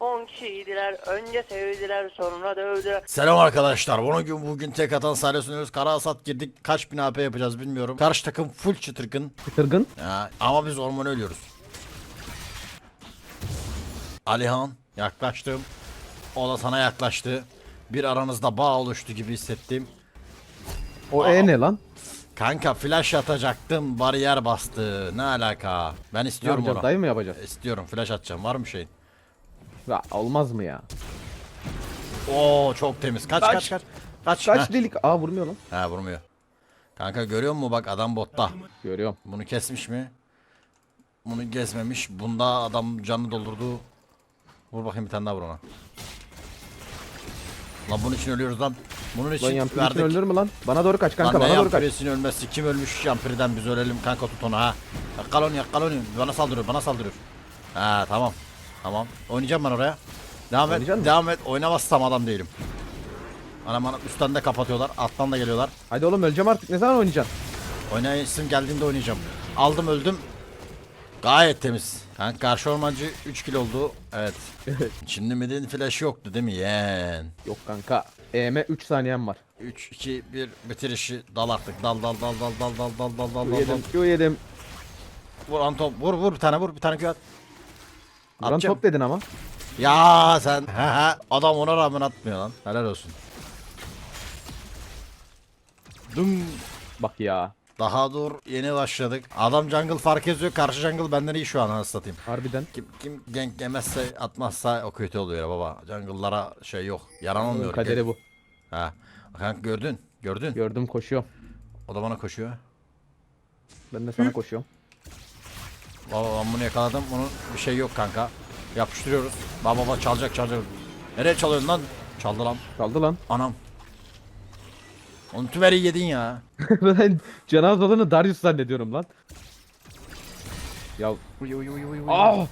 10 kişiydiler. Önce sevdiler sonra dövdüler. Selam arkadaşlar. Bugün bugün tek atan sahne sunuyoruz. Kara hasat girdik. Kaç bin AP yapacağız bilmiyorum. Karşı takım full çıtırgın. Kıtırgın. Ya, ama biz orman ölüyoruz. Alihan yaklaştım. O da sana yaklaştı. Bir aranızda bağ oluştu gibi hissettim. O E ne lan? Kanka flash atacaktım bariyer bastı. Ne alaka? Ben Ne istiyorum yapacağız? onu. Dayı mı yapacağız? İstiyorum flash atacağım. Var mı şeyin? Ya, olmaz mı ya? Oo çok temiz. Kaç Kaç. kaç kaç. Kaç. Kaç Heh. delik? Aa vurmuyor lan. He vurmuyor. Kanka görüyor musun bak adam botta. Görüyorum. Bunu kesmiş mi? Bunu gezmemiş. Bunda adam canını doldurdu. Vur bakayım bir tane daha vur ona. Lan bunun için ölüyoruz lan. Bunun için Lan yampir verdik. ölür mü lan? Bana doğru kaç kanka lan ne bana doğru kaç. yampiresin ölmesi? Kim ölmüş yampirden biz ölelim kanka tut onu ha. Yakkal onu yakkal onu. Bana saldırıyor bana saldırıyor. Ha tamam. Tamam. Oynayacağım ben oraya. Devam et. Oynayacak mısın? Devam et. Oynamazsam adam değilim. Anam anam üstten de kapatıyorlar. Alttan da geliyorlar. Hadi oğlum öleceğim artık. Ne zaman oynayacaksın? Oynayışım geldiğinde oynayacağım. Aldım öldüm. Gayet temiz. Kanka karşı ormancı 3 kilo oldu. Evet. Şimdi midin flash yoktu değil mi yeğen? Yok kanka. EM 3 saniyem var. 3 2 1 bitir işi. Dal artık. Dal dal dal dal dal dal dal dal dal Q dal dal. yedim. Q yedim. Vur Anton vur vur bir tane vur bir tane Q at. Atacağım. top dedin ama. Ya sen adam ona rağmen atmıyor lan. Helal olsun. Dum. Bak ya. Daha dur yeni başladık. Adam jungle fark ediyor. Karşı jungle benden iyi şu an anasını satayım. Harbiden. Kim kim gank yemezse atmazsa o kötü oluyor ya baba. Jungle'lara şey yok. Yaran olmuyor. Kaderi bu. Ha. Kanka gördün. Gördün. Gördüm koşuyorum. O da bana koşuyor. Ben de sana koşuyorum. Baba ben bunu yakaladım. Bunun bir şey yok kanka. Yapıştırıyoruz. Baba baba çalacak çalacak. Nereye çalıyorsun lan? Çaldı lan. Kaldı lan. Anam. Onu tümeri yedin ya. ben Cenaz olanı Darius zannediyorum lan. Ya Uy uy uy uy. Dur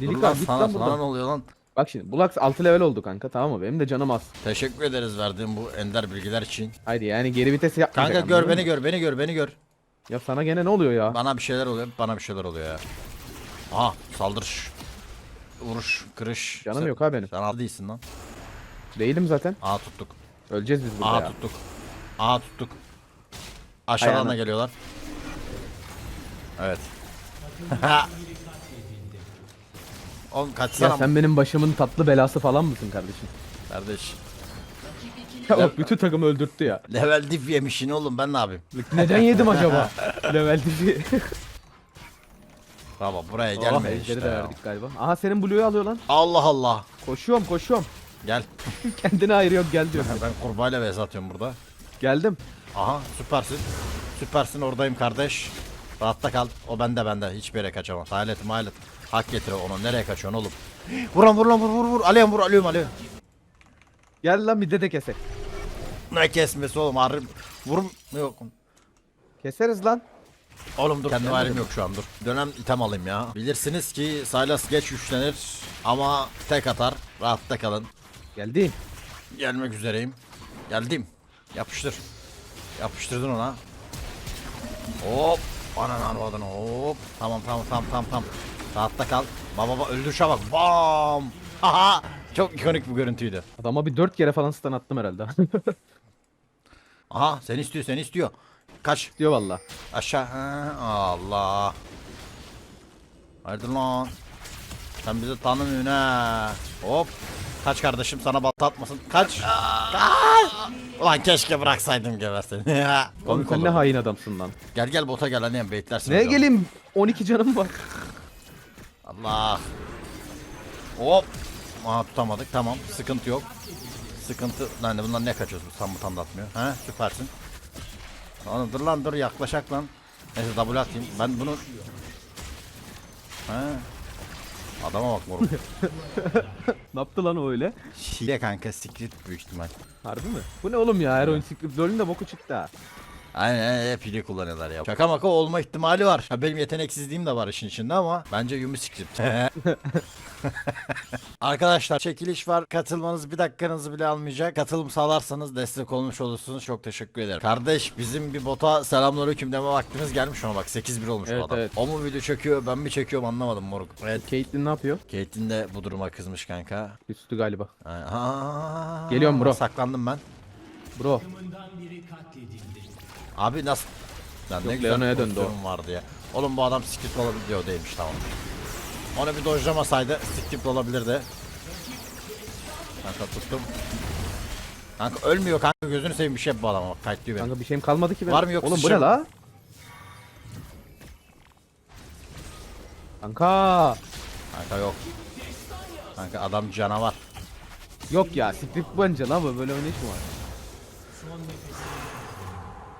Delik lan abi git sana, lan sana buradan. ne oluyor lan? Bak şimdi Bulax 6 level oldu kanka tamam mı? Benim de canım az. Teşekkür ederiz verdiğin bu ender bilgiler için. Haydi yani geri vites yapmayacak. Kanka gör anladın beni mı? gör beni gör beni gör. Ya sana gene ne oluyor ya? Bana bir şeyler oluyor, bana bir şeyler oluyor ya. Aha, saldırış. Vuruş, kırış. Canım Sen- yok ha benim. Sen al değilsin lan. Değilim zaten. Aha tuttuk. Öleceğiz biz burada Aha ya. tuttuk. Aha tuttuk. Aşağıdan Ayağına. da geliyorlar. Evet. Oğlum kaçsana Ya sen benim başımın tatlı belası falan mısın kardeşim? kardeş. Ya bak bütün takımı öldürttü ya. Level dip yemişsin oğlum ben ne yapayım? Neden yedim acaba? Level difi. Baba buraya oh, gelme ejderi işte de ya. verdik galiba. Aha senin Blue'yu alıyor lan. Allah Allah. Koşuyorum koşuyorum. Gel. Kendini ayırıyor gel diyor. Ben kurbağayla vs atıyorum burada. Geldim. Aha süpersin. Süpersin oradayım kardeş. Rahatta kal. O bende bende. Hiçbir yere kaçamaz. Hayalet mahalet. Hak getir onu. Nereye kaçıyorsun oğlum? Vur lan vur lan vur vur vur. Aleyhim vur aleyhim aleyhim. Gel lan bir de kesek. Ne kesmesi oğlum ağrım. Vurum yok. Keseriz lan. Oğlum dur. Kendime halim yok şu an dur. Dönem item alayım ya. Bilirsiniz ki Sylas geç güçlenir. Ama tek atar. Rahatta kalın. Geldim. Gelmek üzereyim. Geldim. Yapıştır. Yapıştırdın ona. Hop. Anan anladın hop. Tamam tamam tamam tamam tamam. Rahatta kal. Baba baba öldürüşe bak. Bam. Haha. Çok ikonik bir görüntüydü. Adama bir dört kere falan stun attım herhalde. Aha seni istiyor seni istiyor. Kaç. diyor valla. Aşağı. Ha, Allah. Haydi lan. Sen bizi tanımıyorsun ha. Hop. Kaç kardeşim sana balta atmasın. Kaç. Kaç. Ulan keşke bıraksaydım gebersin. Oğlum Komik sen ne hain adamsın lan. Gel gel bota gel annem baitlersin. Ne hocam. geleyim 12 canım var. Allah. Hop. Aa tutamadık tamam sıkıntı yok. Sıkıntı lan bundan ne kaçıyorsun tam bu tam atmıyor. He süpersin. Lan dur lan dur yaklaşak lan. Neyse double atayım. Ben bunu He. Adama bak moruk. Ne yaptı lan o öyle? Hile kanka secret büyük ihtimal. Harbi mi? Bu ne oğlum ya her oyun script LoL'ün de boku çıktı ha. Aynen hep hile kullanıyorlar ya. Şaka maka olma ihtimali var. Ha, benim yeteneksizliğim de var işin içinde ama bence Yumi script. Arkadaşlar çekiliş var. Katılmanız bir dakikanızı bile almayacak. Katılım sağlarsanız destek olmuş olursunuz. Çok teşekkür ederim. Kardeş bizim bir bota selamünaleyküm deme vaktimiz gelmiş ona bak 8-1 olmuş Evet, bu adam. evet. O mu video çekiyor ben mi çekiyorum anlamadım moruk. Evet. Caitlyn ne yapıyor? Caitlyn de bu duruma kızmış kanka. Üstü galiba. Aa, Geliyorum bro. Saklandım ben. Bro. Abi nasıl? Lan ne Yok, güzel Leona'ya döndü o. vardı ya. Oğlum bu adam skip olabiliyor değilmiş tamam. Onu bir dojlamasaydı skip olabilirdi. Kanka tuttum. Kanka ölmüyor kanka gözünü seveyim bir şey bu adama bak kayıtlıyor beni. Kanka bir şeyim kalmadı ki benim. Var mı yok Oğlum bu ne la? Kanka. Kanka yok. Kanka adam canavar. Yok ya script bence lan bu böyle oynayış mı var?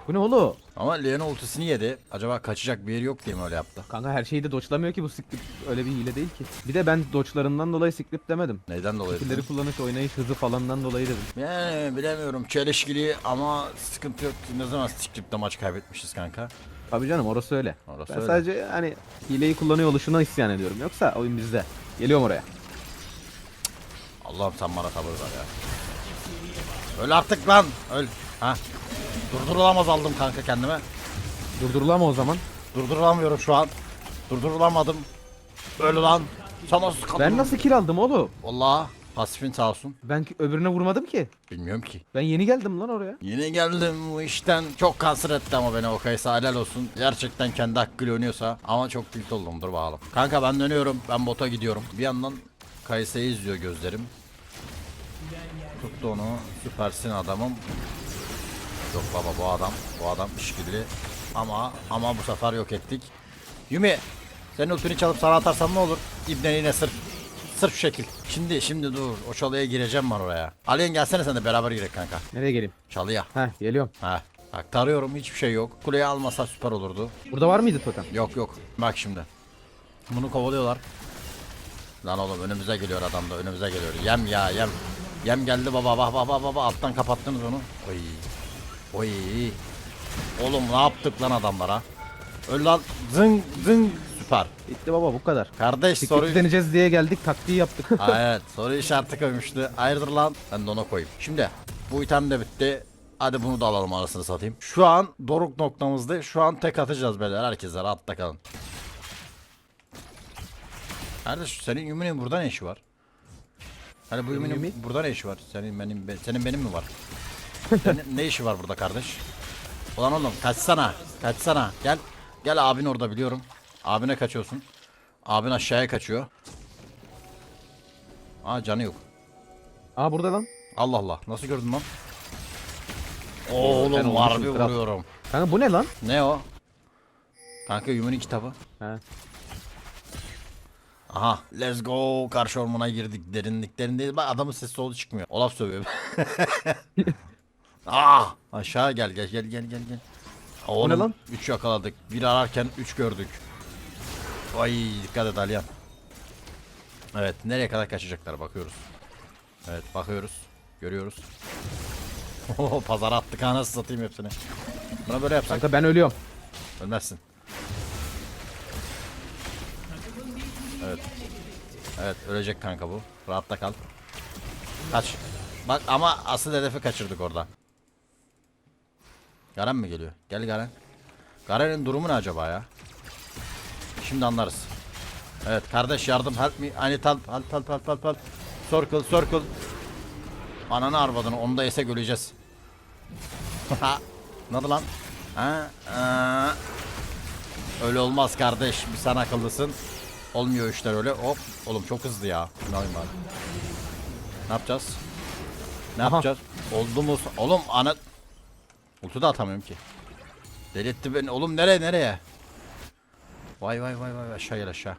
Bu ne oğlum? Ama Leon ultisini yedi. Acaba kaçacak bir yeri yok diye mi öyle yaptı? Kanka her şeyi de doçlamıyor ki bu script öyle bir hile değil ki. Bir de ben doçlarından dolayı script demedim. Neyden dolayı? Skill'leri kullanış, oynayış, hızı falandan dolayı dedim. Yani bilemiyorum çelişkili ama sıkıntı yok. Ne zaman script'te maç kaybetmişiz kanka? Tabii canım orası öyle. Orası ben öyle. sadece hani hileyi kullanıyor oluşuna isyan ediyorum. Yoksa oyun bizde. Geliyorum oraya. Allah'ım sen bana sabır ver ya. Öl artık lan. Öl. Ha. Durdurulamaz aldım kanka kendime. Durdurulama o zaman. Durdurulamıyorum şu an. Durdurulamadım. Öl lan. Sen nasıl kaldın? Ben nasıl kill aldım oğlum? Vallahi pasifin sağ olsun. Ben ki- öbürüne vurmadım ki. Bilmiyorum ki. Ben yeni geldim lan oraya. Yine geldim bu işten. Çok kanser etti ama beni o kayısı helal olsun. Gerçekten kendi hakkıyla oynuyorsa. Ama çok tilt oldum dur bakalım. Kanka ben dönüyorum. Ben bota gidiyorum. Bir yandan Kayse'yi izliyor gözlerim. Tuttu onu. Süpersin adamım. Yok baba bu adam. Bu adam işgüdülü. Ama ama bu sefer yok ettik. Yumi senin ultini çalıp sana atarsam ne olur? İbne yine sırf sırf şekil. Şimdi şimdi dur. O çalıya gireceğim ben oraya. Aliyen gelsene sen de beraber girek kanka. Nereye geleyim? Çalıya. Heh geliyorum. Ha. Bak tarıyorum hiçbir şey yok. Kuleyi almasa süper olurdu. Burada var mıydı totem? Yok yok. Bak şimdi. Bunu kovalıyorlar. Lan oğlum önümüze geliyor adam da önümüze geliyor. Yem ya yem. Yem geldi baba baba baba baba alttan kapattınız onu. Oy. Oy. Oğlum ne yaptık lan adamlara? Öl lan zın zın süper. Bitti baba bu kadar. Kardeş Script soru deneyeceğiz diye geldik taktiği yaptık. Ha, evet soru işareti koymuştu. Hayırdır lan? Ben de ona koyayım. Şimdi bu item de bitti. Hadi bunu da alalım arasını satayım. Şu an doruk noktamızda. Şu an tek atacağız beyler. Herkese rahatta kalın. Kardeş senin Yumi'nin burada ne işi var? Hani bu Yumi'nin Yumi? burada ne işi var? Senin benim be- senin benim mi var? senin ne işi var burada kardeş? Ulan oğlum kaçsana. Kaçsana. Gel. Gel abin orada biliyorum. Abine kaçıyorsun. Abin aşağıya kaçıyor. Aa canı yok. Aa burada lan. Allah Allah. Nasıl gördün lan? Oğlum harbi kral. vuruyorum. Kanka bu ne lan? Ne o? Kanka Yumi'nin kitabı. He. Aha. Let's go. Karşı ormana girdik. Derinliklerindeyiz. Bak adamın sesi solu çıkmıyor. Olaf sövüyor. ah. Aşağı gel gel gel gel gel gel. Oğlum, ne lan? 3 yakaladık. Bir ararken 3 gördük. Ay dikkat et Aliyan. Evet nereye kadar kaçacaklar bakıyoruz. Evet bakıyoruz. Görüyoruz. Oho pazara attık ha nasıl satayım hepsini. Buna böyle yapsak Kanka ben ölüyorum. ölmezsin. Evet ölecek kanka bu. Rahatta kal. Kaç. Bak ama asıl hedefi kaçırdık orada. Garen mi geliyor? Gel Garen. Garen'in durumu ne acaba ya? Şimdi anlarız. Evet kardeş yardım help me. I need help help help help help. help. Circle circle. Ananı arvadını onu da yesek öleceğiz. ne oldu lan? Ha? Aa. Öyle olmaz kardeş. Bir sen akıllısın. Olmuyor işler öyle. Hop. Oğlum çok hızlı ya. Alayım bari. Ne yapacağız? Ne Aha. yapacağız? Oldu mu? Oğlum ana... Ultu da atamıyorum ki. Delirtti beni. Oğlum nereye nereye? Vay vay vay vay aşağı gel aşağı.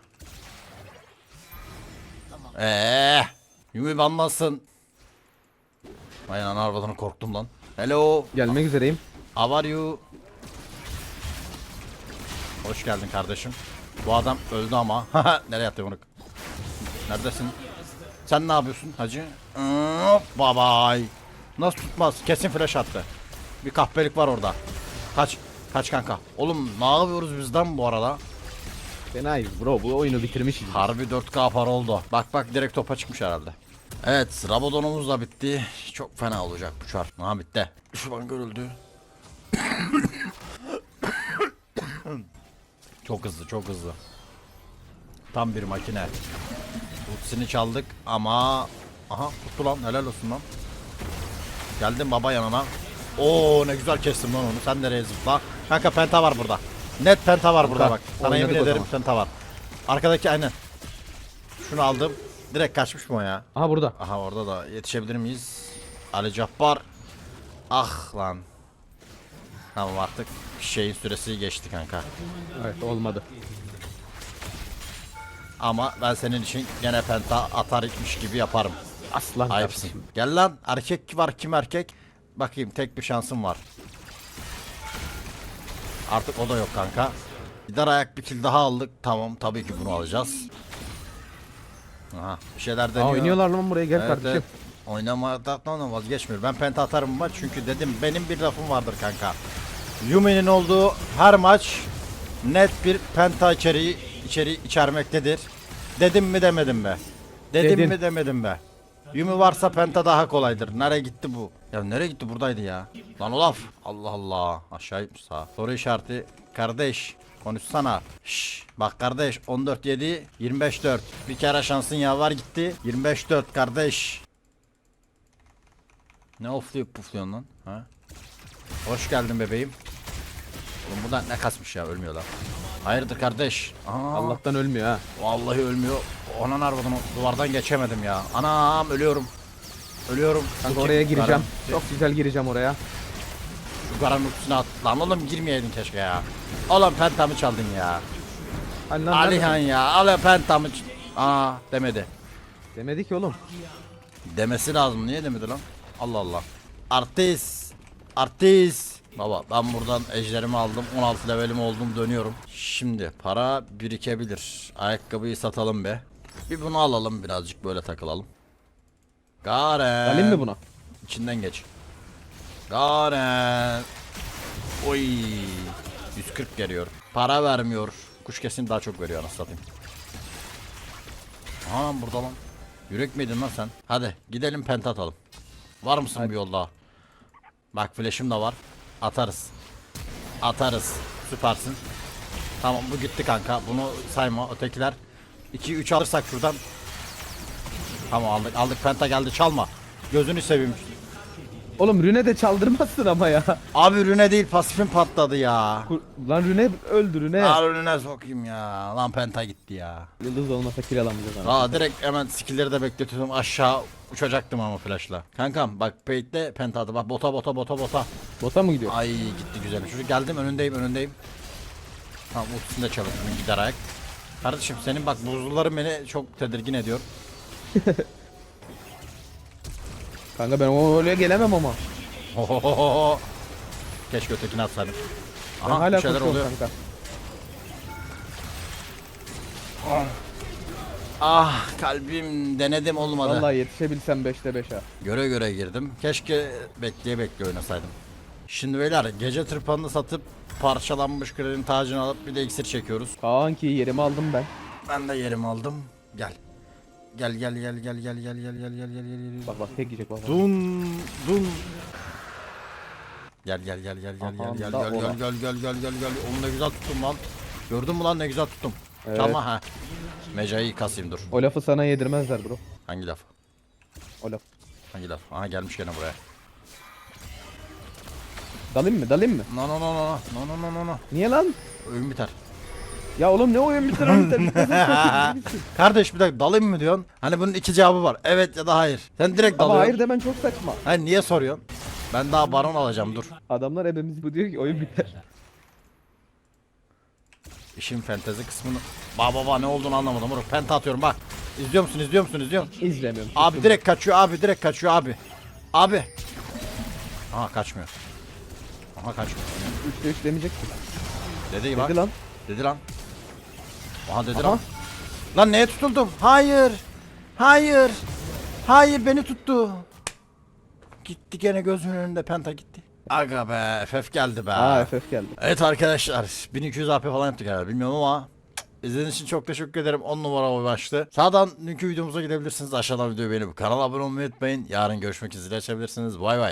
Eee. Yumi banmasın. Vay ana arabadan korktum lan. Hello. Gelmek üzereyim. How are you? Hoş geldin kardeşim. Bu adam öldü ama. Nereye yattı bunu? Neredesin? Sen ne yapıyorsun hacı? Hop, Bye bye. Nasıl tutmaz? Kesin flash attı. Bir kahpelik var orada. Kaç. Kaç kanka. Oğlum ne yapıyoruz bizden bu arada? Fenayız bro bu oyunu bitirmişiz. Harbi 4K para oldu. Bak bak direkt topa çıkmış herhalde. Evet Rabadon'umuz da bitti. Çok fena olacak bu çar. Ha bitti. Şu an görüldü. Çok hızlı çok hızlı. Tam bir makine. Ultisini çaldık ama... Aha tuttu lan helal olsun lan. Geldim baba yanına. Oo ne güzel kestim lan onu. Sen nereye zıpla? Kanka penta var burada. Net penta var burada Kanka, bak. Sana yemin ederim zaman. penta var. Arkadaki aynen. Şunu aldım. Direkt kaçmış mı o ya? Aha burada. Aha orada da yetişebilir miyiz? Ali Cabbar. Ah lan. Tamam artık şeyin süresi geçti kanka. Evet olmadı. Ama ben senin için gene penta atar itmiş gibi yaparım. Aslan Ayıpsın. kardeşim. Gel lan erkek var kim erkek? Bakayım tek bir şansım var. Artık o da yok kanka. Gider ayak bir kill daha aldık. Tamam tabii ki bunu alacağız. Aha bir şeyler Aa deniyor. oynuyorlar lan buraya gel Evet, kardeşim. evet. Oynamadan vazgeçmiyor. Ben penta atarım maç çünkü dedim benim bir lafım vardır kanka. Yumi'nin olduğu her maç net bir penta içeriği içeriği içermektedir. Dedim mi demedim mi? Dedim Dedin. mi demedim be. Yumi varsa penta daha kolaydır. Nereye gitti bu? Ya nereye gitti buradaydı ya? Lan Olaf. Allah Allah. Aşağı gitmiş sağa. Soru işareti. Kardeş. Konuşsana. Şş, bak kardeş 14 7 25 4. Bir kere şansın yaver gitti. 25 4 kardeş. Ne ofluyup pufluyorsun lan? Ha? Hoş geldin bebeğim. Oğlum bu da ne kasmış ya ölmüyor lan. Hayırdır kardeş? Aa, Allah'tan ölmüyor ha. Vallahi ölmüyor. Ona arvadım duvardan geçemedim ya. Anam ölüyorum. Ölüyorum. Bu oraya gireceğim. Garan- Çok güzel gireceğim oraya. Şu garanın üstüne at. Lan oğlum girmeyeydin keşke ya. Oğlum pentamı çaldın ya. Hani lan Alihan neredesin? ya. Al pentamı. Aa demedi. Demedi ki oğlum. Demesi lazım. Niye demedi lan? Allah Allah. Artist. Artist. Baba ben buradan ejderimi aldım. 16 levelim oldum dönüyorum. Şimdi para birikebilir. Ayakkabıyı satalım be. Bir bunu alalım birazcık böyle takılalım. Garen. Alayım mı buna? İçinden geç. Garen. Oy. 140 geliyor. Para vermiyor. Kuş kesin daha çok veriyor anasını satayım. Aa burada lan. Yürek miydin lan sen? Hadi gidelim penta atalım. Var mısın bir yolda? Bak flash'ım da var. Atarız. Atarız. Süpersin. Tamam bu gitti kanka. Bunu sayma. Ötekiler 2 3 alırsak şuradan. Tamam aldık. Aldık penta geldi. Çalma. Gözünü seveyim. Oğlum Rüne de çaldırmazsın ama ya. Abi rüne değil pasifim patladı ya. Kur- Lan Rüne öldü Rüne. Al rüne sokayım ya. Lan penta gitti ya. Yıldız olmasa kill alamayacağız ama. Aa direkt hemen skill'leri de bekletiyordum. Aşağı uçacaktım ama flash'la. Kankam bak paid'de penta adı. Bak bota bota bota bota. Bota mı gidiyor? Ay gitti güzel. Şuraya geldim önündeyim önündeyim. Tamam ultisini de çalıştım gider ayak. Kardeşim senin bak buzulların beni çok tedirgin ediyor. Kanka ben o öyle gelemem ama. Hohohoho. Keşke ötekini atsaydım. Ben Aha hala bir şeyler oluyor. kanka. Ah kalbim denedim olmadı. Vallahi yetişebilsem 5'te 5 ha. Göre göre girdim. Keşke bekleye bekleye oynasaydım. Şimdi beyler gece tırpanını satıp parçalanmış krenin tacını alıp bir de iksir çekiyoruz. Kaan ki yerimi aldım ben. Ben de yerimi aldım. Gel. Gel gel gel gel gel gel gel gel gel gel gel gel. Bak bak tek yiyecek bak. bak. Dun dun. Gel gel gel gel gel Aha, gel gel da gel ola. gel gel gel gel gel. Onu ne güzel tuttum lan. Gördün mü lan ne güzel tuttum. Evet. Tamam ha. Mecayı kasayım dur. O lafı sana yedirmezler bro. Hangi laf? O laf. Hangi laf? Aha gelmiş gene buraya. Dalayım mı? Dalayım mı? No no no no no no no no no. Niye lan? Oyun biter. Ya oğlum ne oyun biter oyun biter. bitmez, bitmez. Kardeş bir dakika dalayım mı diyorsun? Hani bunun iki cevabı var. Evet ya da hayır. Sen direkt Ama dalıyorsun. hayır demen çok saçma. Hayır niye soruyorsun? Ben daha baron alacağım dur. Adamlar ebemiz bu diyor ki oyun biter. İşin fentezi kısmını... Ba baba ne olduğunu anlamadım. Moruk penta atıyorum bak. İzliyor musun izliyor musun izliyor musun? İzlemiyorum. Abi direkt kaçıyor abi direkt kaçıyor abi. Abi. Aha kaçmıyor. Aha kaçmıyor. 3'te 3 demeyecek ki. Dedi bak. Dedi lan. Dedi lan. Aha dedi Aha. lan. Lan neye tutuldum? Hayır. Hayır. Hayır beni tuttu. Gitti gene gözümün önünde penta gitti. Aga be FF geldi be. Aa FF geldi. Evet arkadaşlar 1200 AP falan yaptık herhalde bilmiyorum ama izlediğiniz için çok teşekkür ederim 10 numara ulaştı. Sağdan dünkü videomuza gidebilirsiniz aşağıdan videoyu beğenip kanala abone olmayı unutmayın. Yarın görüşmek üzere açabilirsiniz bay bay.